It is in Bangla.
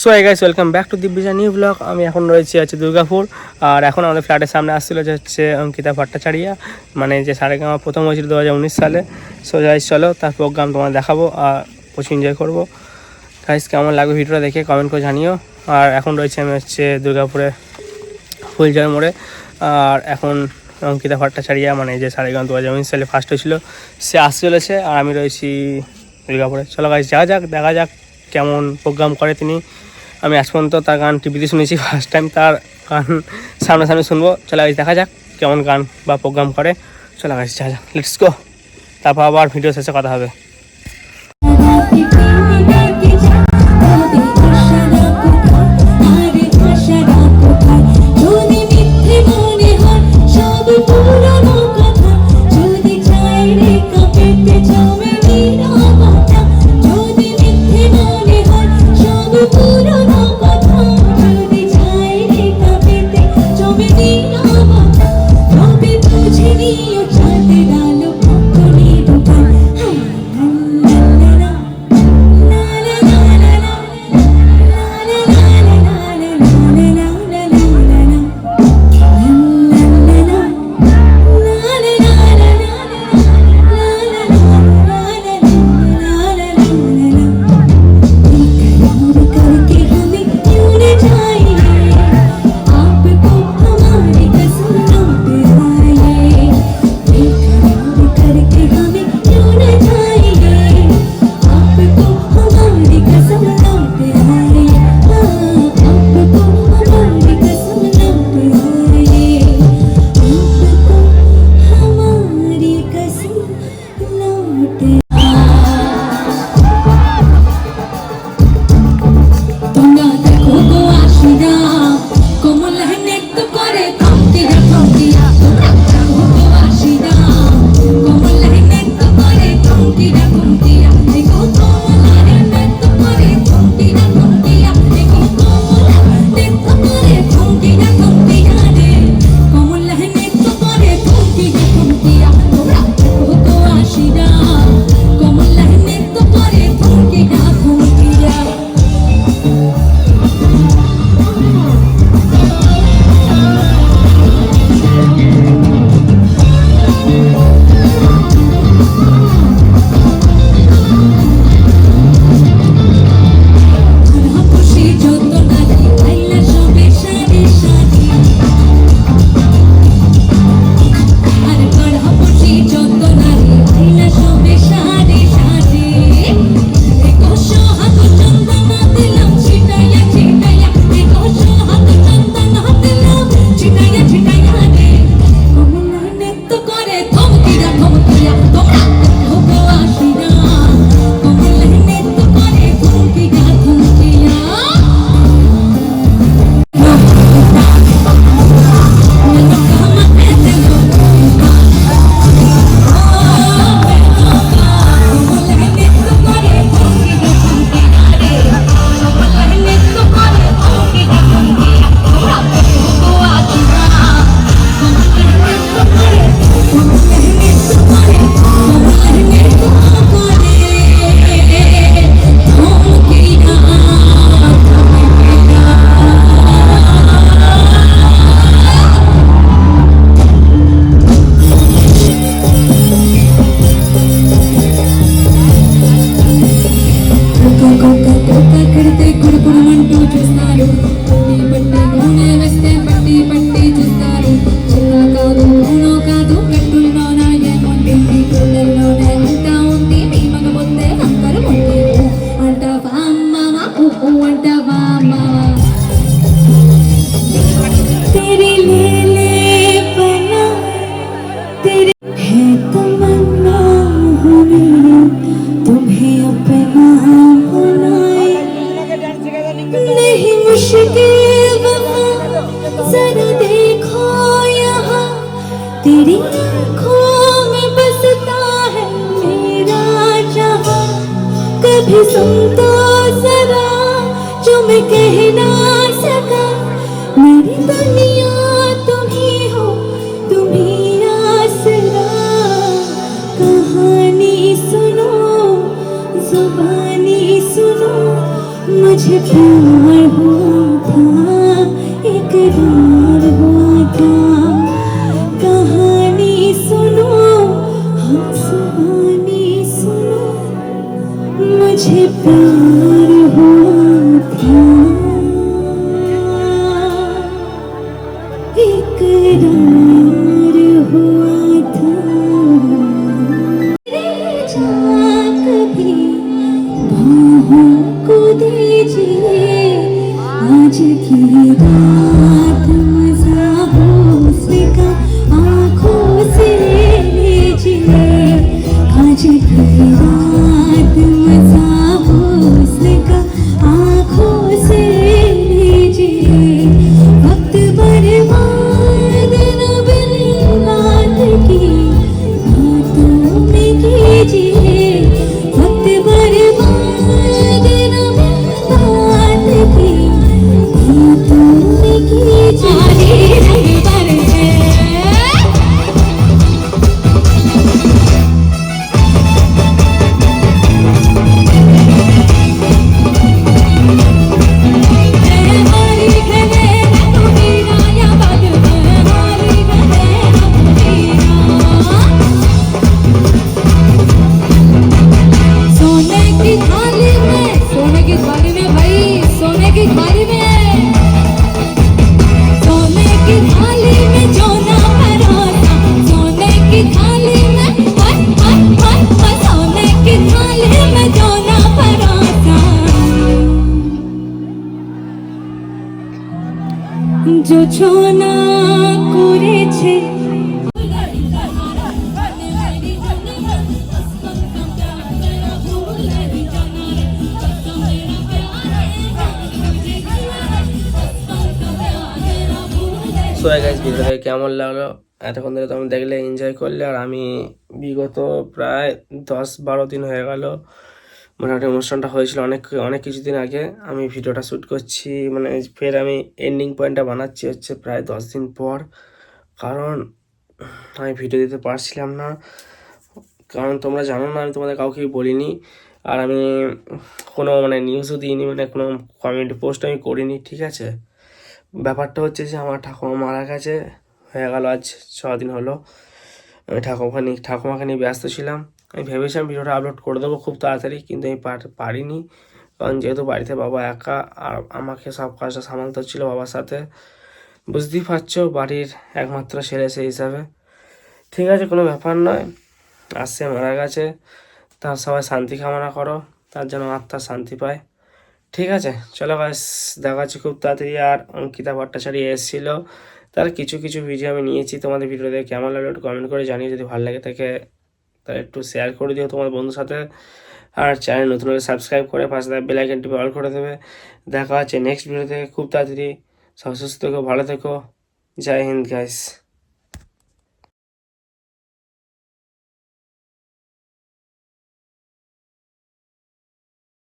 সো এই guys welcome back to দিব্যজা new blog আমি এখন রয়েছি আছে দুর্গাপুর। আর এখন আমাদের ফ্ল্যাটের সামনে আসছিল যে হচ্ছে অঙ্কিতা ভট্টাচারিয়া মানে যে সারেগামা প্রথম হয়েছিল দু হাজার উনিশ সালে। সো গাইস চলো তার প্রোগ্রাম তোমার দেখাবো আর প্রচুর এনজয় করব। গাইস কেমন লাগবে ভিডিওটা দেখে কমেন্ট করে জানিও। আর এখন রয়েছে আমি হচ্ছে দুর্গাপুরে ফুলজয় মোড়ে। আর এখন অঙ্কিতা ভট্টাচারিয়া মানে যে সারেগাম দু হাজার উনিশ সালে ফার্স্ট হয়েছিল, সে আসতে চলেছে। আর আমি রয়েছি দুর্গাপুরে। চলো গাইস যাওয়া যাক, দেখা যাক কেমন প্রোগ্রাম করে তিনি। আমি আজ পর্যন্ত তার গান টিভিতে শুনেছি ফার্স্ট টাইম তার গান সামনাসামনি শুনব। চলে গেছি দেখা যাক কেমন গান বা প্রোগ্রাম করে। চলে গেছি যা লেটস গো তারপর আবার ভিডিও শেষে কথা হবে। చుట్టూ చూస్తారు. పట్టి పట్టి నూనె వేస్తే పట్టి పట్టి చూస్తారు. కాదు నూనె కాదు కట్టుల్లోన ఏముంటుంది గుండెల్లోనే అంతా ఉంది. మీ మగబొత్తే అందరూ అంటావా అంటావా? नहीं मुश्किल जरा देखो यहाँ। तेरी आँखों में बसता है मेरा जहाँ। कभी सुन तो जरा जो मैं कह to kill my heart. কেমন লাগল? এতক্ষণ ধরে তোমরা দেখলে এনজয় করলে। আর আমি বিগত প্রায় দশ বারো দিন হয়ে গেল। মোটামুটি অনুষ্ঠানটা হয়েছিল অনেক অনেক কিছুদিন আগে। আমি ভিডিওটা শ্যুট করছি মানে ফের আমি এন্ডিং পয়েন্টটা বানাচ্ছি হচ্ছে প্রায় দশ দিন পর। কারণ আমি ভিডিও দিতে পারছিলাম না। কারণ তোমরা জানো না, আমি তোমাদের কাউকেই বলিনি। আর আমি কোনো মানে নিউজও দিইনি মানে কোনো কমেন্ট পোস্ট আমি করিনি, ঠিক আছে? ব্যাপারটা হচ্ছে যে আমার ঠাকুমা মারা গেছে, হয়ে গেল আজ ছ দিন হলো। আমি ঠাকুমাখানি ঠাকুমাখানি ব্যস্ত ছিলাম। আমি ভেবেছিলাম ভিডিওটা আপলোড করে দেবো খুব তাড়াতাড়ি, কিন্তু আমি পার- পারিনি। কারণ যেহেতু বাড়িতে বাবা একা, আর আমাকে সব কাজটা সামালতে হচ্ছিল বাবার সাথে, বুঝতেই পারছ বাড়ির একমাত্র ছেলে সেই হিসাবে। ঠিক আছে, কোনো ব্যাপার নয়। আসছে, মারা গেছে। তার সবাই শান্তি কামনা করো, তার যেন আত্মা শান্তি পায়। ঠিক আছে, চলো গাছ দেখা খুব তাড়াতাড়ি। আর অঙ্কিতা ভট্টাচার্য এসেছিল। তার কিছু কিছু ভিডিও আমি নিয়েছি। তোমাদের ভিডিও দেখে কেমন লাগল একটু কমেন্ট করে জানিয়ে যদি ভালো লাগে থাকে তাহলে একটু শেয়ার করে দিও তোমার বন্ধুর সাথে। আর চ্যানেল নতুন হলে সাবস্ক্রাইব করে পাশে থাকা বেল আইকনটি অল করে দেবে। দেখা হচ্ছে নেক্সট ভিডিওতে খুব তাড়াতাড়ি। সব সুস্থ থেকো, ভালো থেকো। জয় হিন্দ গাইস